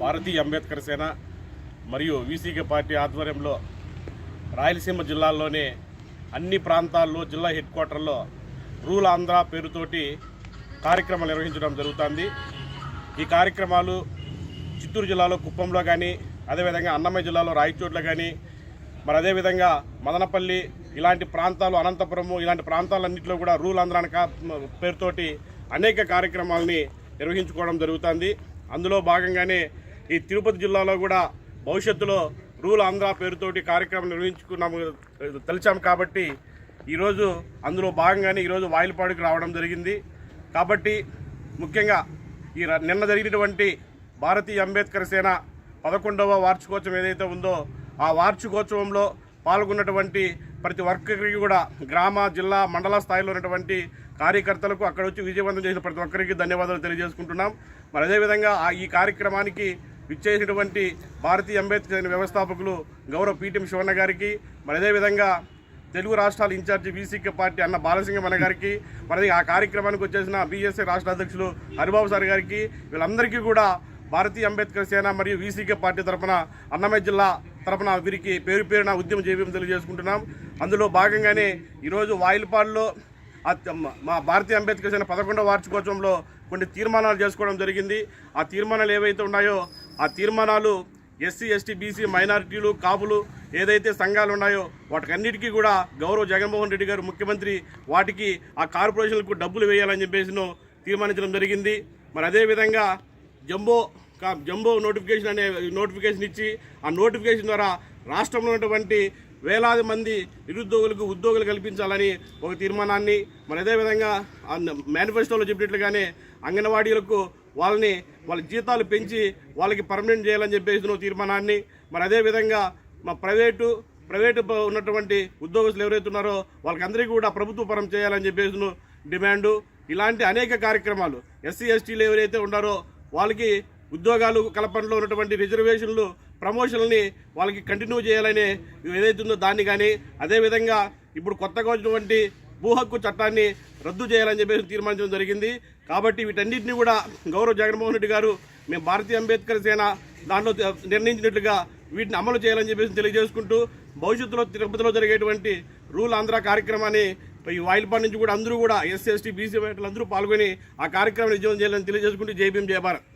భారతీయ అంబేద్కర్ సేన మరియు VCK party ఆధ్వర్యంలో రాయలసీమ జిల్లాల్లోనే అన్ని ప్రాంతాల్లో జిల్లా హెడ్ క్వార్టర్లో రూల్ ఆంధ్ర పేరుతోటి కార్యక్రమాలు నిర్వహించడం జరుగుతుంది. ఈ కార్యక్రమాలు చిత్తూరు జిల్లాలో కుప్పంలో కానీ అదేవిధంగా అన్నమయ్య జిల్లాలో రాయచోట్ల కానీ మరి అదేవిధంగా మదనపల్లి ఇలాంటి ప్రాంతాలు అనంతపురము ఇలాంటి ప్రాంతాలన్నింటిలో కూడా రూల్ ఆంధ్రాని కా- పేరుతోటి అనేక కార్యక్రమాలని నిర్వహించుకోవడం జరుగుతుంది. అందులో భాగంగానే ఈ తిరుపతి జిల్లాలో కూడా భవిష్యత్తులో రూల్ ఆంధ్ర పేరుతోటి కార్యక్రమం నిర్వహించుకున్నాము తెలిసాము కాబట్టి ఈరోజు అందులో భాగంగానే ఈరోజు వాయిల్పాడుకు రావడం జరిగింది. కాబట్టి ముఖ్యంగా ఈ ర- నిన్న జరిగినటువంటి భారతీయ అంబేద్కర్ సేన పదకొండవ వార్షికోత్సవం ఏదైతే ఉందో ఆ వార్షికోత్సవంలో పాల్గొన్నటువంటి ప్రతి ఒక్కరికి కూడా గ్రామ జిల్లా మండల స్థాయిలో ఉన్నటువంటి కార్యకర్తలకు అక్కడ వచ్చి విజయవంతం చేసిన ప్రతి ఒక్కరికి ధన్యవాదాలు తెలియజేసుకుంటున్నాం. మరి అదేవిధంగా ఆ ఈ కార్యక్రమానికి విచ్చేసినటువంటి భారతీయ అంబేద్కర్ వ్యవస్థాపకులు గౌరవ పీటీఎం శివన్న గారికి మరి అదేవిధంగా తెలుగు రాష్ట్రాల ఇన్ఛార్జి బీసీకే పార్టీ అన్న బాలసింగమన్న గారికి మరి ఆ కార్యక్రమానికి వచ్చేసిన బీఎస్ఏ రాష్ట్ర అధ్యక్షులు హరిబాబు సార్ గారికి వీళ్ళందరికీ కూడా భారతీయ అంబేద్కర్ సేన మరియు వీసీకే పార్టీ తరఫున అన్నమయ్య జిల్లా తరఫున వీరికి పేరు పేరున ఉద్యమ జేబీఎం తెలియజేసుకుంటున్నాం. అందులో భాగంగానే ఈరోజు వాయిల్పాడులో మా భారతీయ అంబేద్కర్ సేన పదకొండవ వార్షికోత్సవంలో కొన్ని తీర్మానాలు చేసుకోవడం జరిగింది. ఆ తీర్మానాలు ఏవైతే ఉన్నాయో ఆ తీర్మానాలు ఎస్సీ ఎస్టీ బీసీ మైనారిటీలు కాపులు ఏదైతే సంఘాలు ఉన్నాయో వాటికన్నిటికీ కూడా గౌరవ జగన్మోహన్ రెడ్డి గారు ముఖ్యమంత్రి వాటికి ఆ కార్పొరేషన్లకు డబ్బులు వేయాలని చెప్పేసి తీర్మానించడం జరిగింది. మరి అదేవిధంగా జంబో కా- జంబో నోటిఫికేషన్ అనే నోటిఫికేషన్ ఇచ్చి ఆ నోటిఫికేషన్ ద్వారా రాష్ట్రంలో ఉన్నటువంటి వేలాది మంది నిరుద్యోగులకు ఉద్యోగులు కల్పించాలని ఒక తీర్మానాన్ని మరి అదేవిధంగా మేనిఫెస్టోలో చెప్పినట్లుగానే అంగన్వాడీలకు వాళ్ళని వాళ్ళ జీతాలు పెంచి వాళ్ళకి పర్మనెంట్ చేయాలని చెప్పేసిన తీర్మానాన్ని. మరి అదేవిధంగా మా ప్రైవేటు ప్రైవేటు ఉన్నటువంటి ఉద్యోగస్తులు ఎవరైతే ఉన్నారో వాళ్ళకందరికీ కూడా ప్రభుత్వ పరం చేయాలని చెప్పేసి డిమాండు. ఇలాంటి అనేక కార్యక్రమాలు ఎస్సీ ఎస్టీలు ఎవరైతే ఉన్నారో వాళ్ళకి ఉద్యోగాలు కల్పనలో ఉన్నటువంటి రిజర్వేషన్లు ప్రమోషన్లని వాళ్ళకి కంటిన్యూ చేయాలనే ఏదైతే ఉందో దాన్ని కానీ అదేవిధంగా ఇప్పుడు కొత్తగా వచ్చినటువంటి భూ హక్కు చట్టాన్ని రద్దు చేయాలని చెప్పేసి తీర్మానించడం జరిగింది. కాబట్టి వీటన్నిటిని కూడా గౌరవ జగన్మోహన్ రెడ్డి గారు మేము భారతీయ అంబేద్కర్ సేన దాంట్లో నిర్ణయించినట్లుగా వీటిని అమలు చేయాలని చెప్పేసి తెలియజేసుకుంటూ భవిష్యత్తులో తిరుపతిలో జరిగేటువంటి రూల్ ఆంధ్ర కార్యక్రమాన్ని ఈ వాయిల్పాడ్ నుంచి కూడా అందరూ కూడా ఎస్సీ ఎస్టీ బీసీ అందరూ పాల్గొని ఆ కార్యక్రమాన్ని విజయం చేయాలని తెలియజేసుకుంటూ జై జయభారత్